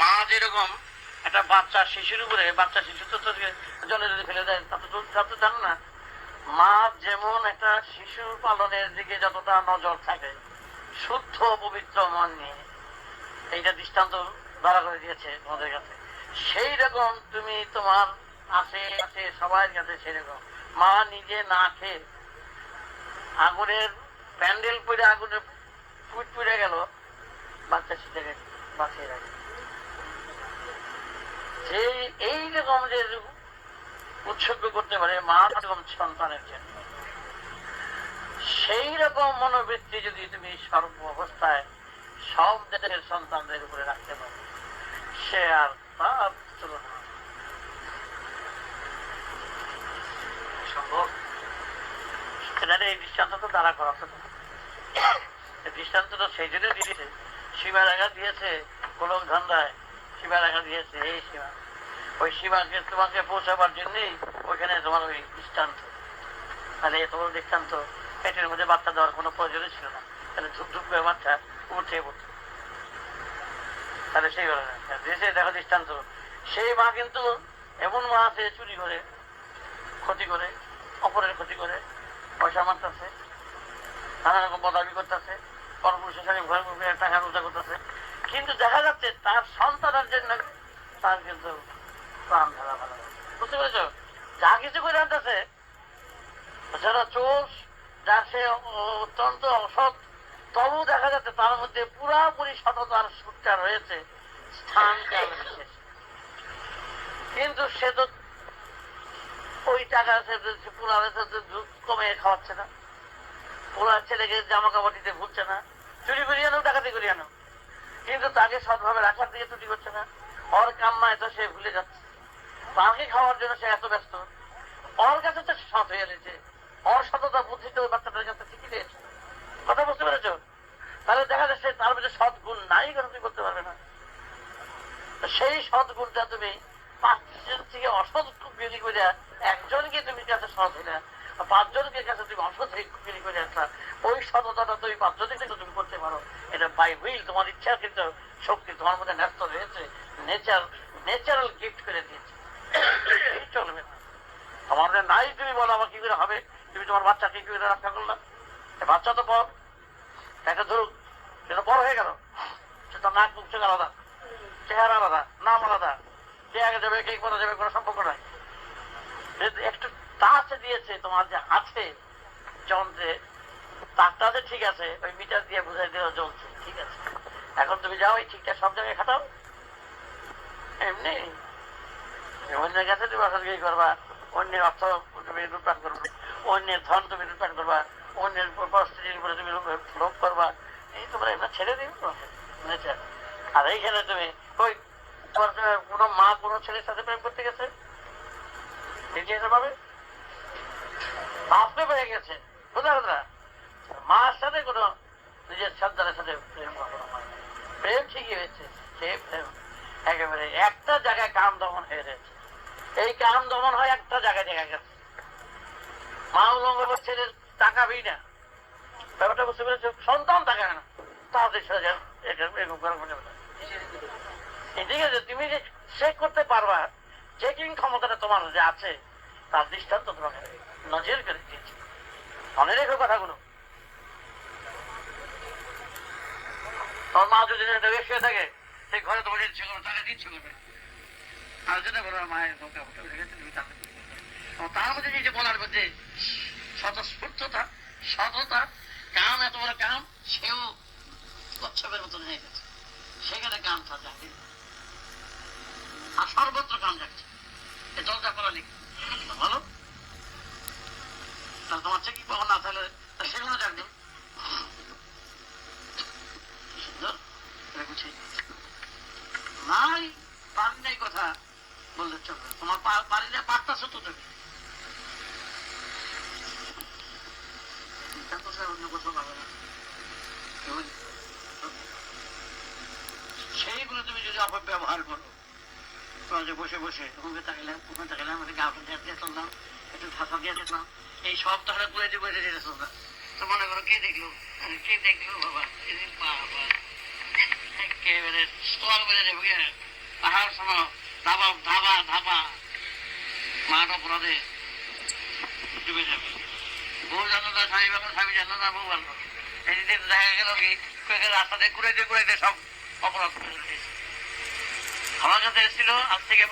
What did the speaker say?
মা যেরকম, একটা বাচ্চা শিশুর উপরে বাচ্চা শিশু তো জলে যদি ফেলে দেয়, তা তো তা তো জানো না। মা যেমন একটা শিশু পালনের দিকে যতটা নজর থাকে, শুদ্ধ পবিত্র মন নিয়ে, এইটা দৃষ্টান্ত ধরা করে দিয়েছে তোমাদের কাছে। সেই রকম তুমি তোমার আছে আছে, সবার কাছে সেই রকম। মা নিজে না খেয়ে আগুনের প্যান্ডেল পরে আগুনের ফুট পুড়ে বাচ্চা সেটাকে বাঁচিয়ে রাখে। যে এই রকম যে উৎসর্গ করতে পারে মা এরকম সন্তানের জন্য, সেই রকম মনোবৃত্তি যদি তুমি সর্ব অবস্থায় সব দেশের সন্তানদের উপরে রাখতে পারো, সে আর তার তুলনা সম্ভব? এই দৃষ্টান্ত তো দাঁড়া করা হতো। না। এই দৃষ্টান্ত তো সেই জন্য দিয়েছে সীমা আঘাত দিয়েছে কোলক ধান্দায়। সীমা আঘাত দিয়েছে, এই সীমা। ওই সীমাকে তোমাকে পৌঁছাবার জন্যই ওইখানে তোমার ওই দৃষ্টান্ত। মানে এত বড় দৃষ্টান্ত পেটের মধ্যে বাচ্চা দেওয়ার কোনো প্রয়োজনই ছিল না। তাহলে ধূপ ধূপ করে বাচ্চা উঠে পড়ত। তাহলে সেই দেশে দেখো দৃষ্টান্ত। সেই মা কিন্তু এমন মা আছে, চুরি করে, ক্ষতি করে, অপরের ক্ষতি করে, পয়সা মারতেছে নানা রকম বদাবি করতেছে। কিন্তু দেখা যাচ্ছে তার সন্তানের জন্য তার কিন্তু প্রাণ ভালো বুঝতে পেরেছ? যা কিছু করে আনতেছে, যারা চোর যা সে অত্যন্ত অসৎ তবু দেখা যাচ্ছে তার মধ্যে পুরাপুরি সততার সুরটা রয়েছে স্থান কাল কিন্তু সে তো ওই টাকা সে দুধ কমে খাওয়াচ্ছে না। পুরার ছেলেকে জামা কাপড় দিতে ভুলছে না, চুরি করিয়ে আনো, ডাকাতি করিয়ে আনো। কিন্তু তাকে সৎভাবে রাখার দিকে ত্রুটি করছে না। ওর কান্নায় তো সে ভুলে যাচ্ছে। তাকে খাওয়ার জন্য সে এত ব্যস্ত। ওর কাছে তো সৎ হয়ে গেছে ওর সততা বুদ্ধি তো ওই বাচ্চাটার কাছে ঠিকই রয়েছে। কথা বুঝতে পেরেছ? তাহলে দেখা যাচ্ছে তার মধ্যে সৎ গুণ নাই কেন তুমি করতে পারবে না। সেই সৎ গুণটা তুমি পাঁচজন থেকে অসৎ বিলি করে একজনকে তুমি কাছে সৎ আর পাঁচজনকে কাছে তুমি অসৎ বিলি করে আসলা। ওই সততাটা তুমি পাঁচজনের কিন্তু তুমি করতে পারো। এটা বাই হুইল তোমার ইচ্ছার কিন্তু শক্তি তোমার মধ্যে ন্যস্ত রয়েছে। নেচার ন্যাচারাল গিফট করে দিয়েছে। চলবে না। তোমাদের নাই, তুমি বলো আমার কি করে হবে? তুমি তোমার বাচ্চাকে কি করে রক্ষা করলাম বাচ্চা তো বড়। একটা ধরুক, সে তো বড় হয়ে গেল। সে তো নাক, মুখ আলাদা। চেহারা আলাদা, নাম আলাদা। কে আগে যাবে কে কোথা যাবে, কোনো সম্পর্ক নাই। একটু টাচ দিয়েছে তোমার যে আছে যন্ত্রে তারটা যে ঠিক আছে, ওই মিটার দিয়ে বুঝাই দিলেও জ্বলছে ঠিক আছে। এখন তুমি যাও, এই ঠিকঠাক সব জায়গায় খাটাও। এমনি, অন্যের কাছে তুমি অসৎ করবা, অন্যের অর্থ তুমি লুটপাট করবে, অন্যের ধন তুমি লুটপাট করবা, অন্যের পরিস্থিতির উপরে তুমি লোভ করবা। এই তোমরা এগুলো ছেড়ে দিবে বুঝেছে? আর এইখানে তুমি, ওই কোনো মা, কোনো ছেলের সাথে প্রেম করতে গেছে? পাবে? বাপকে পেয়ে গেছে কোথা মার সাথে কোনো নিজের সন্তানের সাথে প্রেম হয় প্রেম ঠিকই হয়েছে, সে প্রেম একেবারে একটা জায়গায় কাম দমন হয়ে রয়েছে এই কাম দমন হয় একটা জায়গায় দেখা গেছে। মা উলঙ্গ ছেলের তাকাবেই না। ব্যাপারটা বুঝতে পেরেছ? সন্তান তাকাবে না। তাদের সাথে এরকম করা মনে হয় ঠিক আছে তুমি যে চেক করতে পারবা চেকিং ক্ষমতাটা তোমার যে আছে তার দৃষ্টান্ত তোমাকে? নজর করে দিয়েছে। মনে রেখো কথাগুলো। মা যদি হয়ে থাকে। সেই ঘরে ইচ্ছে তাকে করবে যেটা বলো মায়ের তার মধ্যে যে বলার মধ্যে স্বতঃস্ফূর্ততা, সততা, কাম, এত বড় কাম, সেও কচ্ছপের মতন হয়ে গেছে। সেখানে কাম থাকে আর সর্বত্র কথা বললে চলবে। তোমার পারি না পারতাছো তো। তুমি সেইগুলো তুমি যদি অপব্যবহার করো তোমার বসে বসে ওখানে তাকাইলাম ওখানে তাকাইলাম একটা গাউটা দিয়ে দিয়ে চললাম একটু ঠাসা দিয়ে দেখলাম এই সব তাহলে পুরে দিয়ে বসে দিয়ে চললাম তো মনে করো কে দেখল? কে দেখল বাবা? বাবা। একেবারে বেড়ে যাবে বুঝে পাহাড় সম ধাবা ধাবা ধাবা। মাঠ অপরাধে ডুবে যাবে। বউ জানো না, স্বামী ভালো স্বামী জানো না, বউ ভালো এই দিন দেখা গেল কি রাস্তাতে ঘুরাইতে ঘুরাইতে সব অপরাধ করে আমার কাছে এসেছিল, আজ থেকে